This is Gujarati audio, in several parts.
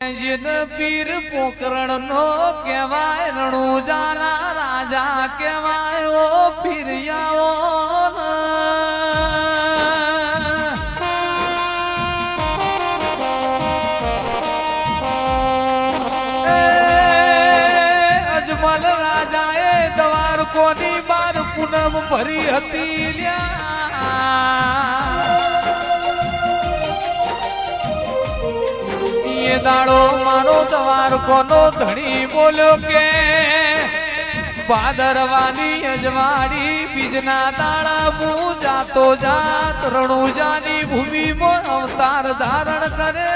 પીર પોકરણ નો કહેવાય રણુજાના રાજા કેવાય ઓ પીરિયાઓ અજમલ રાજાએ દવાર કોની બાર પૂનમ ભરી હતી લ્યા. એ દાડો મારો દવાર કોનો ધણી બોલ્યો કે, ભાદરવાની અજવાડી બીજના તાળા હું જાતો જાત રણુજાની ભૂમિમાં અવતાર ધારણ કરે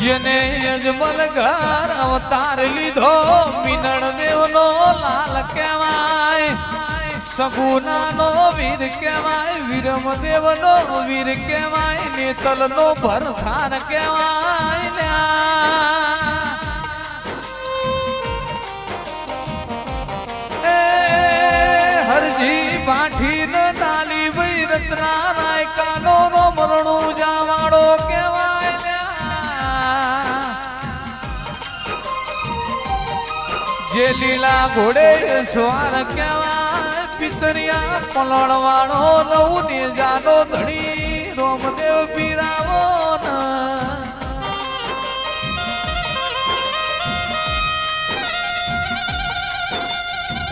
જેને અજમલ ઘર અવતાર લીધો, મીનળ દેવનો લાલ કહેવાય. સગુનાનો વીર કહેવાય વીરમ દેવનો વીર કહેવાય, નેતલનો ભરથાર કહેવાય લ્યા. હરજી પાઠી ને ડાલી ભાઈ રત્ના રાયકાનો નો મરણું જાવાળો કહેવાય. જે લીલા ઘોડે સ્વાર કહેવાય પિતરિયા પલણવાળો વાળો રવું ને જાનો ધણી, રોમદેવ પીરાવો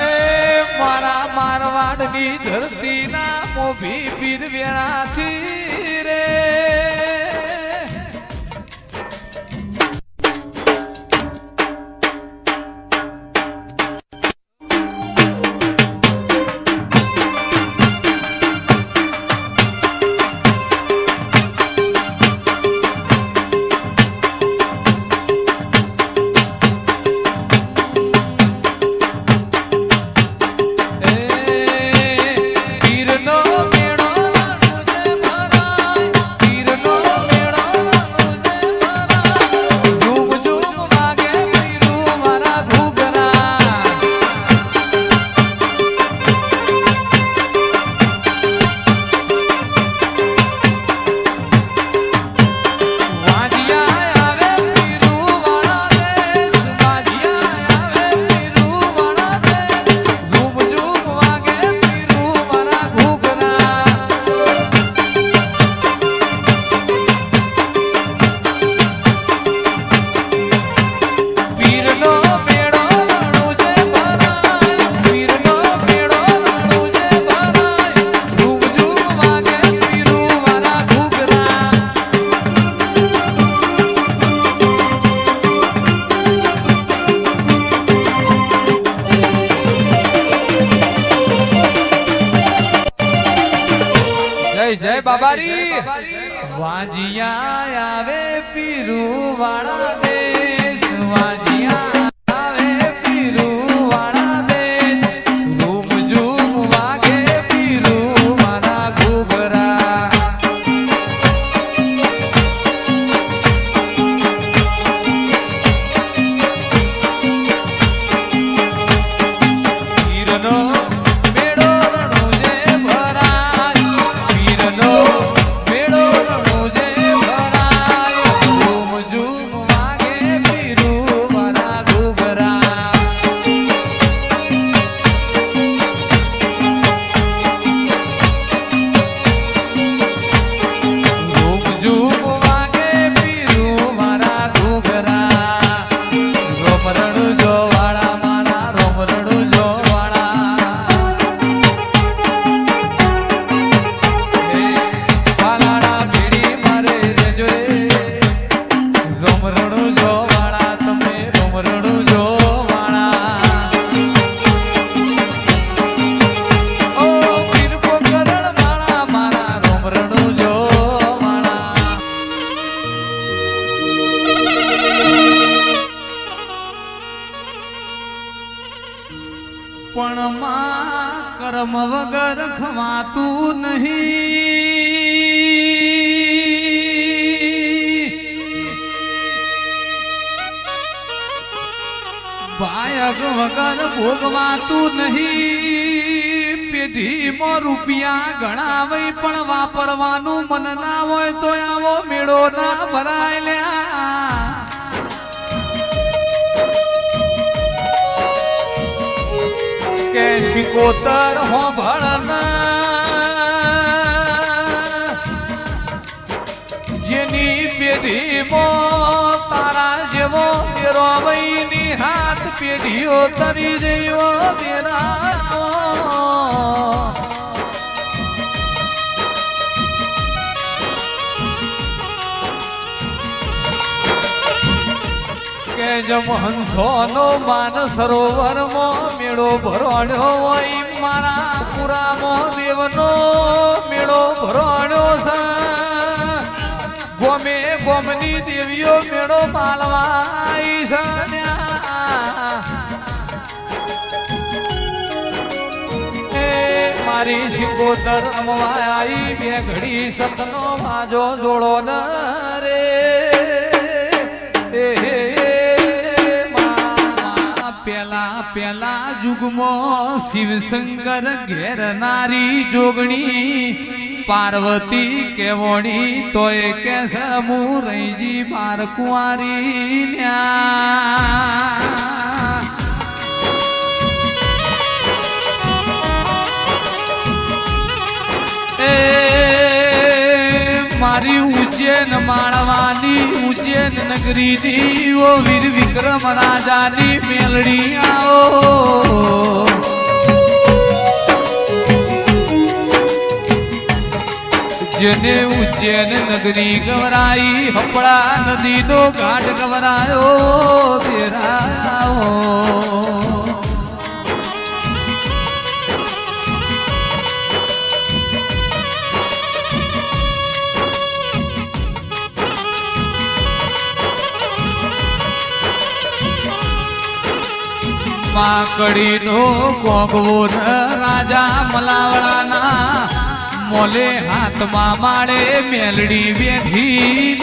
એ મારા મારવાડની ધરતી ના મોભી પીર વેળાથી રે. જય જય બાબારી વાંજિયા આવે પીરુ વાળા દેશ વાંજિયા પણ માં કર્મ વગર ખવાતું નહીં. ભાયગ વગર ભોગવાતું નહીં. પેઢીમાં રૂપિયા ઘણા વઈ પણ વાપરવાનું મન ના હોય તો આવો મેળો ના ભરાય લ્યા. શિકોતર હો જેની પેઢીમાં તારા જેવો તેરો વઈની હાથ પેઢીઓ તરી જયો તેરા કે જમ હંસોનો માન સરોવરમાં મેળો ભરવાડ્યો હોય મારા પુરામાં દેવનો મેળો ભરવાડ્યો છે. ગોમે ગોમની દેવીઓ મેળો આઈ છે મારી શિકોતર રમવા આઈ બે ઘડી સતનો વાજો જોડો ન રે. હે પેલા પેલા જુગમાં શિવશંકર ઘેર નારી જોગણી. પાર્વતી કેવણી તોય કે સમુ રહીજી બાર કુંવારી ન્યા. એ મારી ઉજ્જૈન માળવાની, ઉજ્જૈન નગરીની, ઓ વીર વિક્રમ રાજાની મેલડી આવો. જેને ઉજ્જૈન નગરી ગવરાઈ હપળા નદીનો ઘાટ ગવરાયો તેરાઓ માકડીનો ગોગવો ન રાજા મલાવડાના મોલે હાથમાં માળે મેલડી બેઠી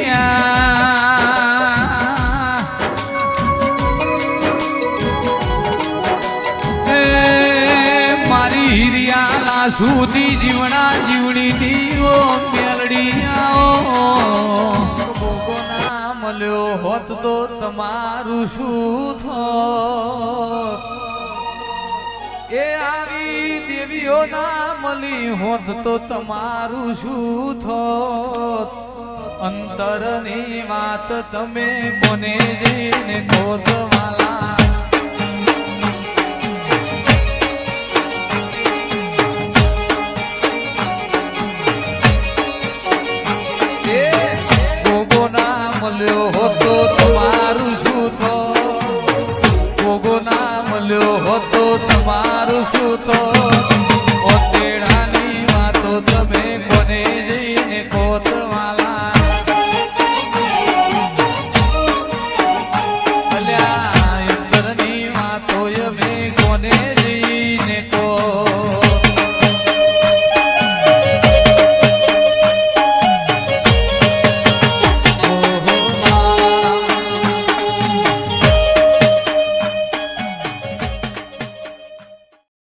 મારી હિરિયા સુધી જીવણા જીવણીની ઓ હોત તો તમારું શું થોત એ આવી દેવીઓ ના મળી હોત તો તમારું શું થોત અંતરની વાત તમે કોને જઈને કોત થોત ભોગો